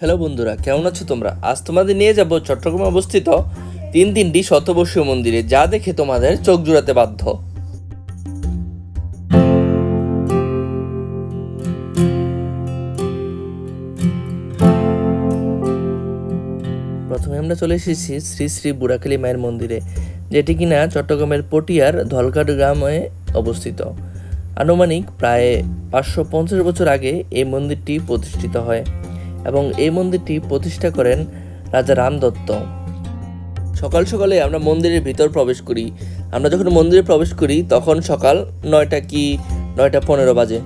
Hello বন্ধুরা, কেমন আছো তোমরা? আজ তোমাদের নিয়ে যাব চট্টগ্রামে অবস্থিত তিন তিনটি শতবর্ষীয় মন্দিরে, যা দেখে তোমাদের চোখ জুড়াতে বাধ্য। প্রথমে আমরা চলে এসেছি শ্রী শ্রী বুড়াকালী মায়ের মন্দিরে, যেটি কিনা চট্টগ্রামের পটিয়ার ধলকাট গ্রামে অবস্থিত। আনুমানিক প্রায় পাঁচশো পঞ্চাশ বছর আগে এই মন্দিরটি প্রতিষ্ঠিত হয়। এবং এই মন্দিরটি প্রতিষ্ঠা করেন রাজা রাম দত্ত। সকাল সকালে আমরা মন্দিরের ভিতর প্রবেশ করি। আমরা যখন মন্দিরে প্রবেশ করি, তখন সকাল নয়টা কি নয়টা পনেরো বাজে।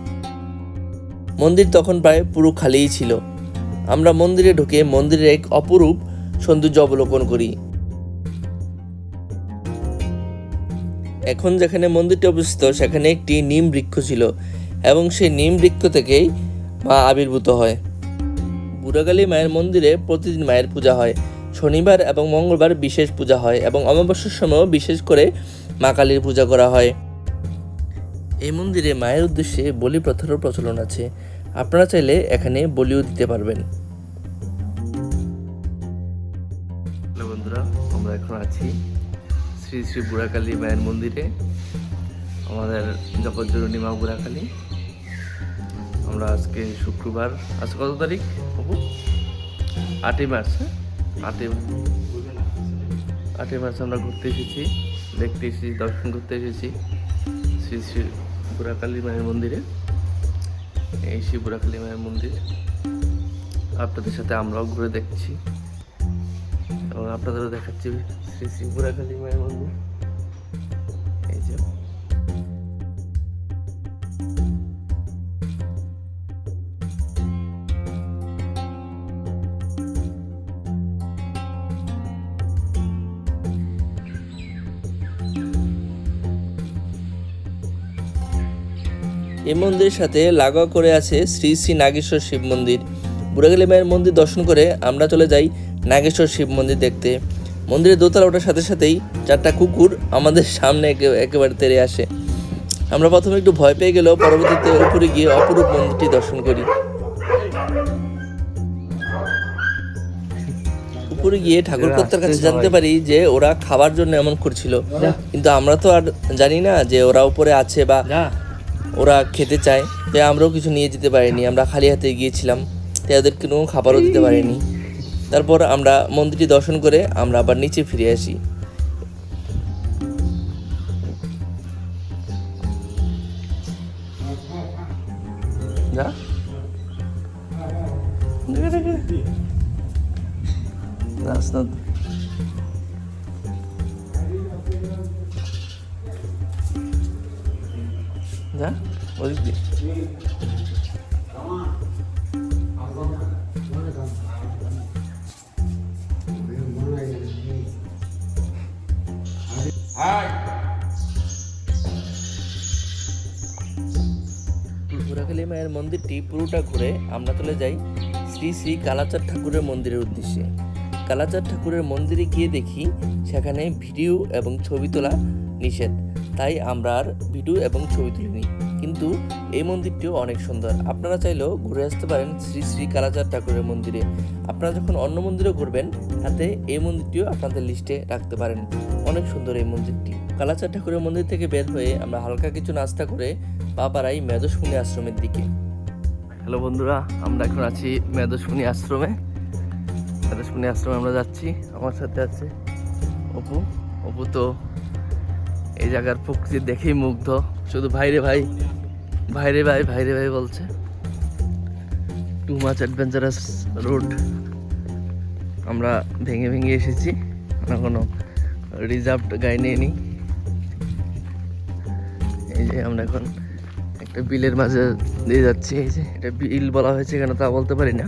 মন্দির তখন প্রায় পুরো খালিই ছিল। আমরা মন্দিরে ঢুকে মন্দিরের এক অপরূপ সৌন্দর্য অবলোকন করি। এখন যেখানে মন্দিরটি অবস্থিত, সেখানে একটি নিম বৃক্ষ ছিল এবং সেই নিম বৃক্ষ থেকেই মা আবির্ভূত হয়। বুড়াগালী মায়ের মন্দিরে প্রতিদিন মায়ের পূজা হয়। শনিবার এবং মঙ্গলবার বিশেষ পূজা হয় এবং অমাবস্যার সময়ও বিশেষ করে মা কালীর পূজা করা হয়। এই মন্দিরে মায়ের উদ্দেশ্যে বলি প্রথারও প্রচলন আছে। আপনারা চাইলে এখানে বলিও দিতে পারবেন। বন্ধুরা, আমরা এখন আছি শ্রী শ্রী বুড়াকালী মায়ের মন্দিরে। আমাদের জগৎজননী মা বুড়াকালী। আমরা আজকে শুক্রবার। আজ কত তারিখ? বাবু? আটই মার্চ হ্যাঁ? আটই আটই মার্চ আমরা ঘুরতে এসেছি, দেখতে এসেছি, দর্শন করতে এসেছি শ্রী শ্রী বুড়াকালী মায়ের মন্দিরে। এই শ্রী বুড়াকালী মায়ের মন্দির। আপনাদের সাথে আমরাও ঘুরে দেখছি। এবং আপনাদেরও দেখাচ্ছি শ্রী শ্রী বুড়াকালী মায়ের মন্দির। এই যে। এই মন্দিরের সাথে লাগোয়া করে আছে শ্রী শ্রী নাগেশ্বর শিব মন্দির। বুড়াগালী মায়ের মন্দির দর্শন করে আমরা চলে যাই নাগেশ্বর শিব মন্দির দেখতে। মন্দিরের দোতলা ওঠার সাথে সাথেই চারটা কুকুর আমাদের সামনে একেবারে তেড়ে আসে। আমরা প্রথমে একটু ভয় পেয়ে গেলেও পরবর্তীতে উপরে গিয়ে অপরূপ মন্দিরটি দর্শন করি। উপরে গিয়ে ঠাকুর কর্তার কাছে জানতে পারি যে ওরা খাবার জন্য এমন করছিল। কিন্তু আমরা তো আর জানি না যে ওরা উপরে আছে বা ওরা খেতে চায় তাই আমরাও কিছু নিয়ে যেতে পারিনি। আমরা খালি হাতে গিয়েছিলাম তাই ওদের কোনো খাবারও দিতে পারিনি। তারপর আমরা মন্দিরটি দর্শন করে আমরা আবার নিচে ফিরে আসি। বুড়াখালী মায়ের মন্দিরটি পুরোটা ঘুরে আমরা চলে যাই শ্রী শ্রী কালাচাঁদ ঠাকুরের মন্দিরের উদ্দেশ্যে। কালাচাঁদ ঠাকুরের মন্দিরে গিয়ে দেখি সেখানে ভিডিও এবং ছবি তোলা নিষেধ। তাই আমরা আর ভিডিও এবং ছবি তুলিনি। কিন্তু এই মন্দিরটিও অনেক সুন্দর। আপনারা চাইলেও ঘুরে আসতে পারেন শ্রী শ্রী কালাচার ঠাকুরের মন্দিরে। আপনারা যখন অন্য মন্দিরেও ঘুরবেন হাতে এই মন্দিরটিও আপনাদের লিস্টে রাখতে পারেন। অনেক সুন্দর এই মন্দিরটি। কালাচার ঠাকুরের মন্দির থেকে বের হয়ে আমরা হালকা কিছু নাস্তা করে পা বাড়াই মেদসমুনি আশ্রমের দিকে। হ্যালো বন্ধুরা, আমরা এখন আছি মেদসমুনি আশ্রমে। মেদসমুনি আশ্রমে আমরা যাচ্ছি। আমার সাথে আছে অপু। অপু তো এই জায়গার প্রকৃতি দেখেই মুগ্ধ। শুধু ভাইরে ভাই ভাইরে ভাই ভাইরে ভাই বলছে। টু মাচ অ্যাডভেঞ্চারাস রোড আমরা ভেঙে ভেঙে এসেছি, আমরা কোনো রিজার্ভড গাড়ি নিয়ে নিই। এই যে আমরা এখন একটা বিলের মাঝে দিয়ে যাচ্ছি, এই যে এটা বিল বলা হয়েছে কেন তা বলতে পারি না।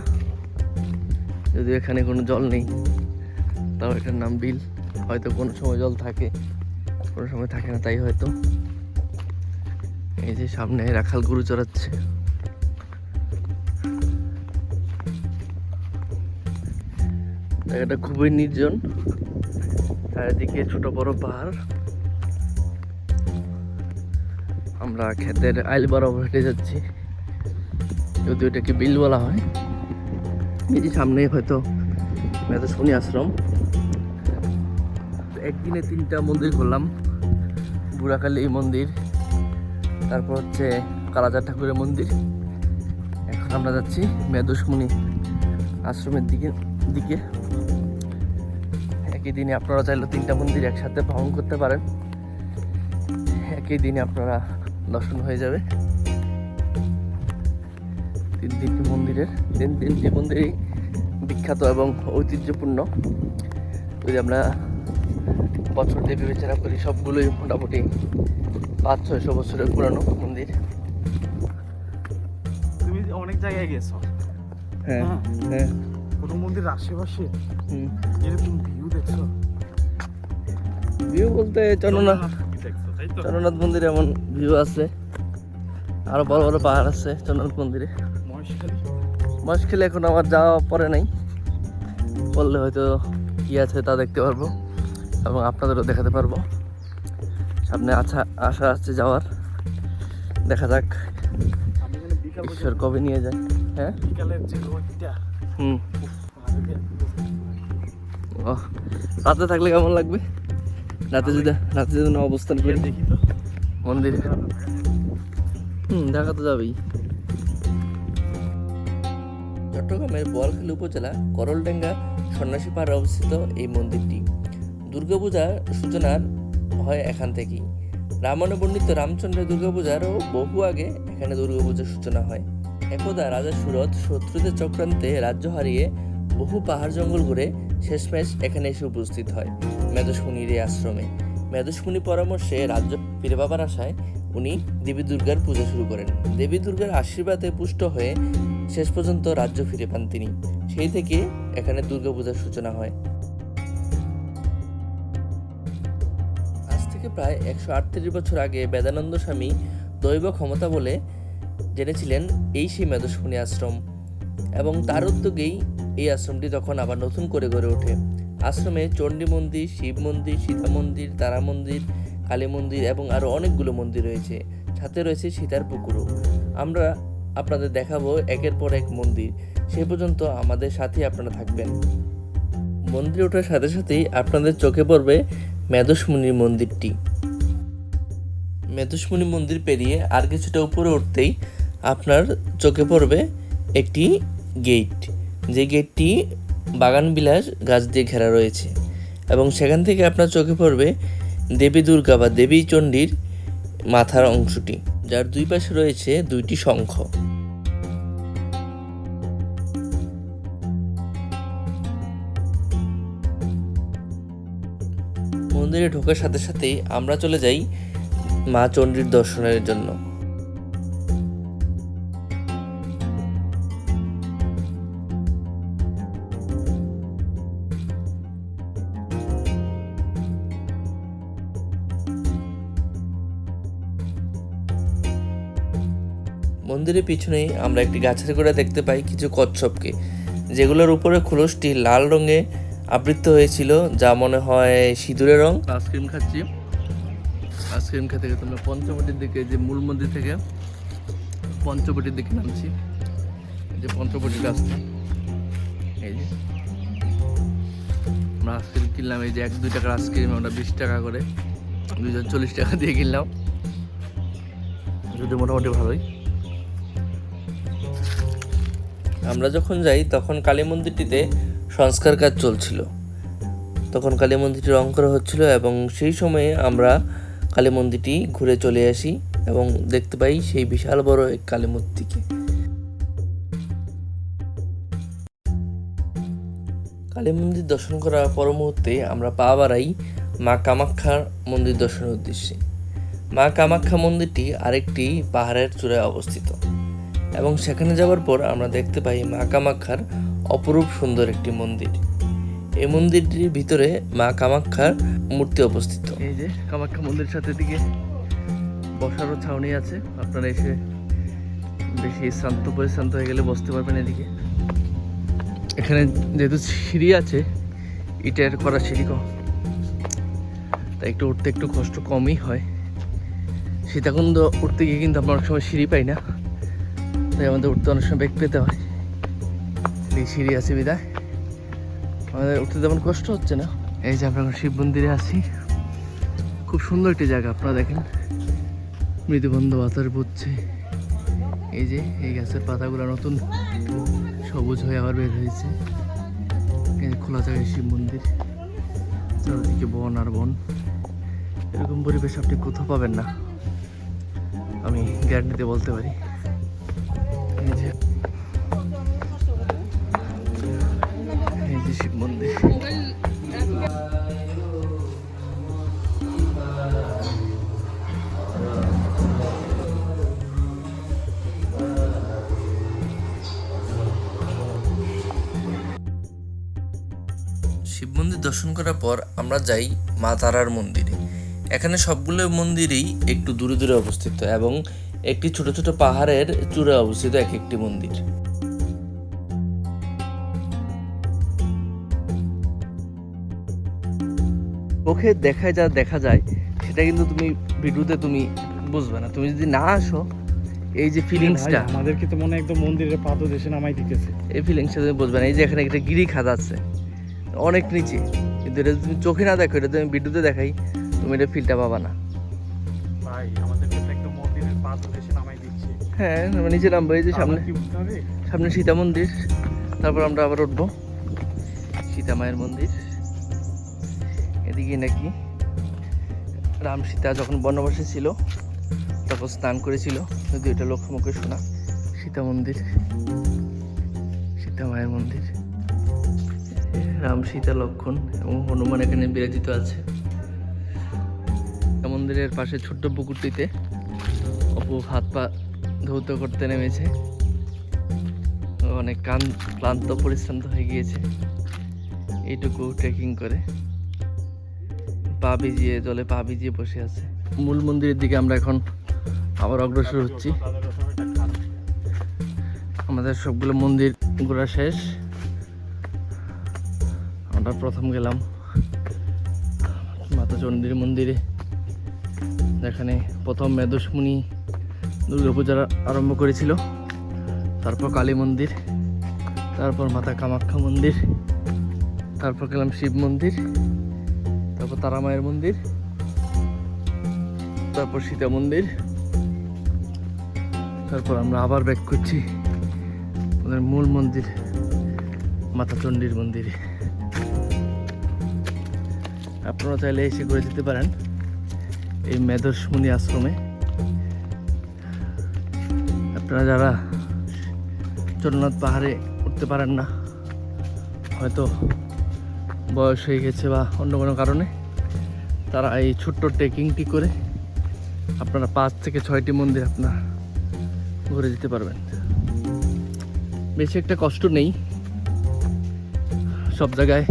যদি এখানে কোনো জল নেই, তাও এটার নাম বিল। হয়তো কোনো সময় জল থাকে, কোনো সময় থাকে না, তাই হয়তো। এই যে সামনে রাখাল গরু চড়াচ্ছে। জায়গাটা খুবই নির্জন, চারিদিকে ছোট বড় পাহাড়। আমরা ক্ষেতের আইল বরাবর হেঁটে যাচ্ছি, যদিও এটাকে বিল বলা হয়। এই যে সামনে হয়তো মেধস্বনী আশ্রম। একদিনে তিনটা মন্দির ঘুরলাম বুড়াকালী মন্দির। তারপর হচ্ছে কালাজার ঠাকুরের মন্দির। এখন আমরা যাচ্ছি মেধস্মণি আশ্রমের দিকে দিকে। একই দিনে আপনারা চাইলে তিনটা মন্দির একসাথে ভ্রমণ করতে পারেন। একই দিনে আপনারা দর্শন হয়ে যাবে। তিন তিনটি মন্দিরের, তিন তিনটি মন্দিরই বিখ্যাত এবং ঐতিহ্যপূর্ণ। যদি আমরা বছর দিয়ে বিবেচনা করি, সবগুলোই মোটামুটি পাঁচ ছয়শো বছরের পুরানো মন্দির। তুমি অনেক জায়গায় গেছো। হ্যাঁ হ্যাঁ। হ্যাঁ। কোনো মন্দির আশেপাশে? এরকম ভিউ দেখছ? ভিউ বলতে চন্দ্রনাথ চন্দ্রনাথ মন্দিরে এমন ভিউ আছে। আরও বড় বড় পাহাড় আছে চন্দ্রনাথ মন্দিরে। মহেশখালী এখন আমার যাওয়া পরে নাই। বললে হয়তো কি আছে তা দেখতে পারব এবং আপনাদেরও দেখাতে পারব। সামনে আশা আশা আছে যাওয়ার। দেখা যাক। ঈশ্বর কবে নিয়ে যায়। হ্যাঁ? হুম। ও রাতে থাকলে কেমন লাগবে? রাতে যদি রাতে যদি অবস্থান করি। দেখি তো। মন্দিরে। হুম দেখা তো যাবেই। চট্টগ্রামের বোয়ালখালী উপজেলা করলডেঙ্গা সন্ন্যাসী পাড়ে অবস্থিত এই মন্দিরটি। দুর্গাপূজার সূচনার হয় এখান থেকেই। রামায়ণে বর্ণিত রামচন্দ্রের দুর্গাপূজারও বহু আগে এখানে দুর্গাপূজার সূচনা হয়। একদা রাজা সুরত শত্রুদের চক্রান্তে রাজ্য হারিয়ে বহু পাহাড় জঙ্গল ঘুরে শেষমেশ এখানে এসে উপস্থিত হয় মেদসমুনির এই আশ্রমে। মেদসমুনি পরামর্শে রাজ্য ফিরে পাবার আশায় উনি দেবী দুর্গার পূজা শুরু করেন। দেবী দুর্গার আশীর্বাদে পুষ্ট হয়ে শেষ পর্যন্ত রাজ্য ফিরে পান তিনি। সেই থেকে এখানে দুর্গাপূজার সূচনা হয়। প্রায় একশো আটত্রিশ বছর আগে বেদানন্দ স্বামী দৈব ক্ষমতা বলে জেনেছিলেন এই সেই মেদস্মণি আশ্রম এবং তার উদ্যোগেই এই আশ্রমটি তখন আবার নতুন করে গড়ে ওঠে। আশ্রমে চণ্ডী মন্দির, শিব মন্দির, সীতা মন্দির, তারা মন্দির, কালী মন্দির এবং আরও অনেকগুলো মন্দির রয়েছে। সাথে রয়েছে সীতার পুকুরও। আমরা আপনাদের দেখাবো একের পর এক মন্দির। সে পর্যন্ত আমাদের সাথে আপনারা থাকবেন। মন্দিরে ওঠার সাথে সাথেই আপনাদের চোখে পড়বে মেদসমুনির মন্দিরটি। মেদসমুনি মন্দির পেরিয়ে আর কিছুটা উপরে উঠতেই আপনার চোখে পড়বে একটি গেট। যে গেটটি বাগান বিলাস গাছ দিয়ে ঘেরা রয়েছে এবং সেখান থেকে আপনার চোখে পড়বে দেবী দুর্গা বা দেবী চণ্ডীর মাথার অংশটি, যার দুই পাশে রয়েছে দুইটি শঙ্খ। মন্দিরে ঢোকার সাথে সাথেই আমরা চলে যাই মা চণ্ডীর দর্শনের জন্য। মন্দিরের পিছনেই আমরা একটি গাছের গোড়া দেখতে পাই কিছু কচ্ছপকে, যেগুলোর উপরে খোলসটি লাল রঙে আবৃত হয়েছিল যা মনে হয় সিঁদুরের রং। আইসক্রিম খাচ্ছি। আইসক্রিম খেতে খেতে আমরা পঞ্চবটির দিকে যে মূল মন্দির থেকে পঞ্চবটির দিকে নামছি। যে পঞ্চবটির গাছটা এই যে। আমরা আইসক্রিম কিনলাম এই যে এক দুই টাকার আইসক্রিম আমরা বিশ টাকা করে দুজন চল্লিশ টাকা দিয়ে কিনলাম। যদি মোটামুটি ভালোই। আমরা যখন যাই তখন কালী মন্দিরটিতে সংস্কার কাজ চলছিল। তখন কালী মন্দিরটি রং করা হচ্ছিল এবং সেই সময়ে আমরা কালী মন্দিরটি ঘুরে চলে আসি এবং দেখতে পাই সেই বিশাল বড় এক কালী মূর্তিকে। কালী মন্দির দর্শন করার পর মুহূর্তে আমরা পা বাড়াই মা কামাখ্যার মন্দির দর্শনের উদ্দেশ্যে। মা কামাখ্যা মন্দিরটি আরেকটি পাহাড়ের চূড়ায় অবস্থিত এবং সেখানে যাওয়ার পর আমরা দেখতে পাই মা কামাখ্যার অপরূপ সুন্দর একটি মন্দির। এই মন্দিরটির ভিতরে মা কামাখ্যার মূর্তি অবস্থিত। এই যে কামাখ্যা মন্দিরের সাথে দিকে বসারও ছাউনি আছে। আপনারা এসে বেশি শ্রান্ত পরিশ্রান্ত হয়ে গেলে বসতে পারবেন এদিকে। এখানে যেহেতু সিঁড়ি আছে, ইটের করা সিঁড়ি কম। তাই একটু উঠতে একটু কষ্ট কমই হয়। সীতাকুণ্ড উঠতে গিয়ে কিন্তু আমরা অনেক সময় সিঁড়ি পাই না। তাই আমাদের উঠতে অনেক সময় বেগ পেতে হয়। এই সিঁড়ি আছে বিদায়। আমাদের উঠতে তেমন কষ্ট হচ্ছে না। এই যে আমরা শিব মন্দিরে আছি। খুব সুন্দর একটি জায়গা, আপনারা দেখেন। মৃদুবন্ধ বাতাস বুঝছে এই যে এই গাছের পাতাগুলো নতুন সবুজ হয়ে আবার বের হয়েছে। খোলা জায়গায় শিব মন্দির। চারিদিকে বন আর বন। এরকম পরিবেশ আপনি কোথাও পাবেন না। আমি গ্যারান্টিতে বলতে পারি। এই যে শিব মন্দির শিব মন্দির দর্শন করার পর আমরা যাই মা তারার মন্দিরে। এখানে সবগুলো মন্দিরই একটু দূরে দূরে অবস্থিত এবং একটি ছোট ছোট পাহাড়ের চূড়ে অবস্থিত এক একটি মন্দির। চোখে দেখায় যা দেখা যায় সেটা কিন্তু তুমি ভিডিওতে তুমি বুঝবে না। তুমি যদি না আসো এই যে ফিলিংসটা আমাদেরকে তো মনে হয় একদম মন্দিরের পাদদেশে নামাই দিতেছে। এই ফিলিংসটা তুমি বুঝবে না। এই যে এখানে একটা গিরি খাদ আছে অনেক নিচে। কিন্তু এটা তুমি চোখে না দেখো এটা তুমি ভিডিওতে দেখাই তুমি এটা ফিলটা পাবা না। ভাই আমাদেরকে তো একদম মন্দিরের পাদদেশে নামাই দিচ্ছে। হ্যাঁ আমরা নিচে নামবো। এই যে সামনে সামনে সীতা মন্দির। তারপর আমরা আবার উঠবো। সীতা মায়ের মন্দির। এদিকে নাকি রাম সীতা যখন বনবাসে ছিল তখন স্নান করেছিল। যদি এটা লক্ষ্যমুখে শোনা, সীতা মন্দির, সীতা মায়ের মন্দির। রাম সীতা লক্ষণ এবং হনুমান এখানে বিরাজিত আছে। মন্দিরের পাশে ছোট্ট পুকুরটিতে অপু হাত পা ধৌত করতে নেমেছে। অনেক কান ক্লান্ত, পরিশ্রান্ত হয়ে গিয়েছে। এইটুকু ট্রেকিং করে। পা ভিজিয়ে, জলে পা ভিজিয়ে বসে আছে। মূল মন্দিরের দিকে আমরা এখন আবার অগ্রসর হচ্ছি। আমাদের সবগুলো মন্দির ঘোরা শেষ। আমরা প্রথম গেলাম মাতা চণ্ডীর মন্দিরে। যেখানে প্রথম মেদসমুনি দুর্গাপূজার আরম্ভ করেছিল। তারপর কালী মন্দির, তারপর মাতা কামাখ্যা মন্দির, তারপর গেলাম শিব মন্দির। তারপর তারামায়ের মন্দির, তারপর সীতা মন্দির, তারপর আমরা আবার ব্যাক করছি আমাদের মূল মন্দির, মাতা চণ্ডীর মন্দিরে। আপনারা চাইলে এসে করে যেতে পারেন এই মেদসমুনি আশ্রমে। আপনারা যারা জগন্নাথ পাহাড়ে উঠতে পারেন না, হয়তো বয়স হয়ে গেছে বা অন্য কোনো কারণে তারা এই ছোট্ট ট্রেকিংটি করে? আপনারা পাঁচ থেকে ছয়টি মন্দির আপনার ঘুরে যেতে পারবেন। বেশি একটা কষ্ট নেই। সব জায়গায়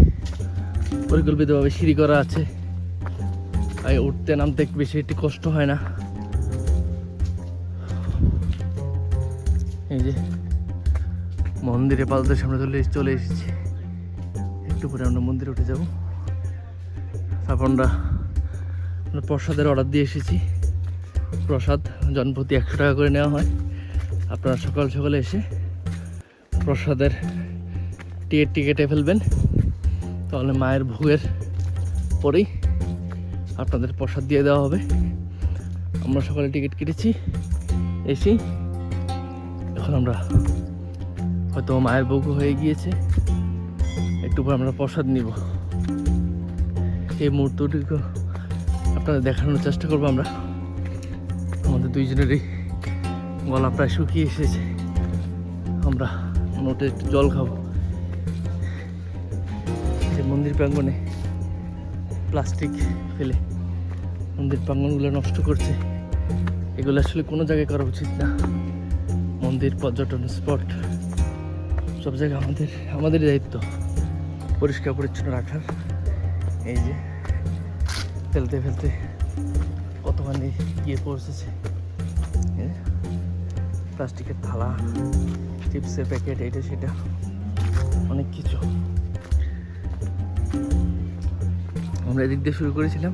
পরিকল্পিতভাবে সিঁড়ি করা আছে। তাই উঠতে নামতে বেশি একটি কষ্ট হয় না। এই যে মন্দিরে পালদের সামনে চলে চলে এসেছি। একটু পরে আমরা মন্দিরে উঠে যাব। তারপর প্রসাদের অর্ডার দিয়ে এসেছি। প্রসাদ জনপ্রতি একশো টাকা করে নেওয়া হয়। আপনারা সকাল সকালে এসে প্রসাদের টিকিট টিকেটে ফেলবেন। তাহলে মায়ের ভোগের পরেই আপনাদের প্রসাদ দিয়ে দেওয়া হবে। আমরা সকালে টিকিট কেটেছি এসেই এখন আমরা হয়তো মায়ের ভোগ হয়ে গিয়েছে। একটু পর আমরা প্রসাদ নিব। সেই মুহূর্তটুকু আপনাদের দেখানোর চেষ্টা করব আমরা। আমাদের দুইজনেরই গলা প্রায় শুকিয়ে এসেছে। আমরা নোটে একটু জল খাব। যে মন্দির প্রাঙ্গণে প্লাস্টিক ফেলে মন্দির প্রাঙ্গণগুলো নষ্ট করছে। এগুলো আসলে কোনো জায়গায় করা উচিত না। মন্দির, পর্যটন, স্পট, সব জায়গায় আমাদের, আমাদেরই দায়িত্ব। পরিষ্কার পরিচ্ছন্ন রাখার। এই যে ফেলতে ফেলতে কতখানি গিয়ে পৌঁছেছে। প্লাস্টিকের থালা, চিপসের প্যাকেট, এটা সেটা, অনেক কিছু। আমরা এদিক দিয়ে শুরু করেছিলাম।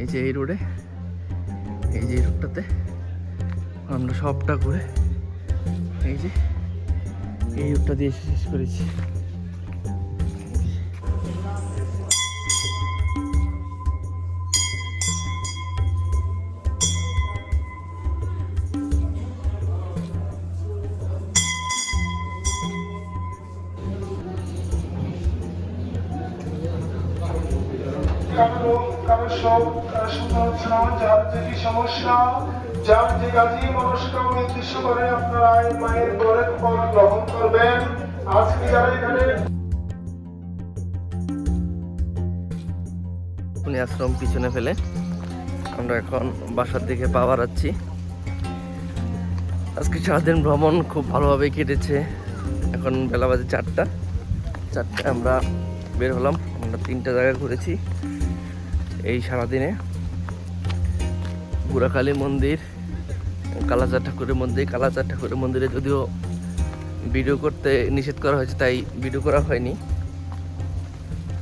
এই যে এই রোডে, এই যে এই রোডটাতে আমরা সবটা করে এই যে এই রোডটা দিয়ে শেষ করেছি। উনি আশ্রম পিছনে ফেলে। আমরা এখন বাসার দিকে পা বাড়াচ্ছি। আজকে সারাদিন ভ্রমণ খুব ভালোভাবে কেটেছে। এখন বেলা বাজে চারটা। চারটায় আমরা বের হলাম। আমরা তিনটা জায়গা ঘুরেছি এই সারাদিনে। বুড়াকালী মন্দির কালাচার ঠাকুরের মন্দির। কালাচার ঠাকুরের মন্দিরে যদিও ভিডিও করতে নিষেধ করা হয়েছে তাই ভিডিও করা হয়নি।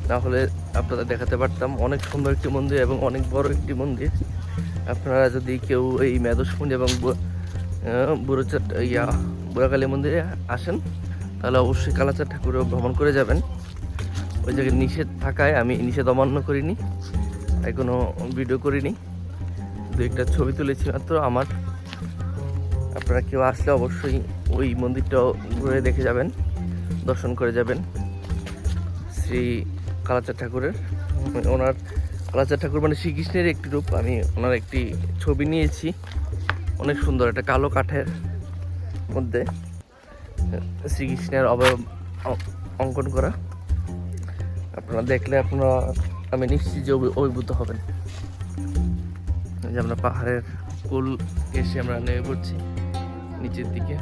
তাহলে আপনারা দেখাতে পারতাম অনেক সুন্দর একটি মন্দির এবং অনেক বড় একটি মন্দির। আপনারা যদি কেউ এই মেদসপুঞ্জ এবং বু- আহ, বুড়োচাট ইয়া বুড়াকালী মন্দিরে আসেন তাহলে অবশ্যই কালাচার ঠাকুরও ভ্রমণ করে যাবেন। ওই জায়গায় নিষেধ থাকায় আমি নিষেধ অমান্য করিনি তাই কোনো ভিডিও করিনি। দু একটা ছবি তুলেছি মাত্র আমার আপনারা কেউ আসলে অবশ্যই ওই মন্দিরটাও ঘুরে দেখে যাবেন, দর্শন করে যাবেন। শ্রী কালাচার ঠাকুরের। ওনার কালাচার ঠাকুর মানে শ্রীকৃষ্ণের একটি রূপ। আমি ওনার একটি ছবি নিয়েছি। অনেক সুন্দর, একটা কালো কাঠের মধ্যে শ্রীকৃষ্ণের অবয়ব অঙ্কন করা। আপনারা দেখলে আপনারা আমি নিশ্চিত যে অভিভূত হবেন। যে আমরা পাহাড়ের কুল এসে আমরা নেমে পড়ছি নিচের দিকে।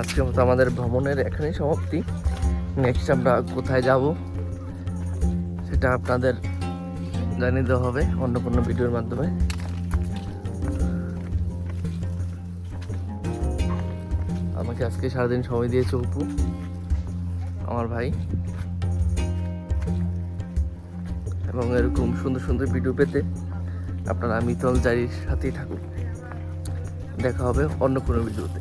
আজকের মতো আমাদের ভ্রমণের এখানেই সমাপ্তি। নেক্সট আমরা কোথায় যাব সেটা আপনাদের জানিয়ে দেওয়া হবে অন্য কোনো ভিডিওর মাধ্যমে। আমাকে আজকে সারাদিন সময় দিয়েছে অপু, আমার ভাই। এবং এরকম সুন্দর সুন্দর ভিডিও পেতে আপনারা মিতল জারির সাথেই থাকুন। দেখা হবে অন্য কোনো ভিডিওতে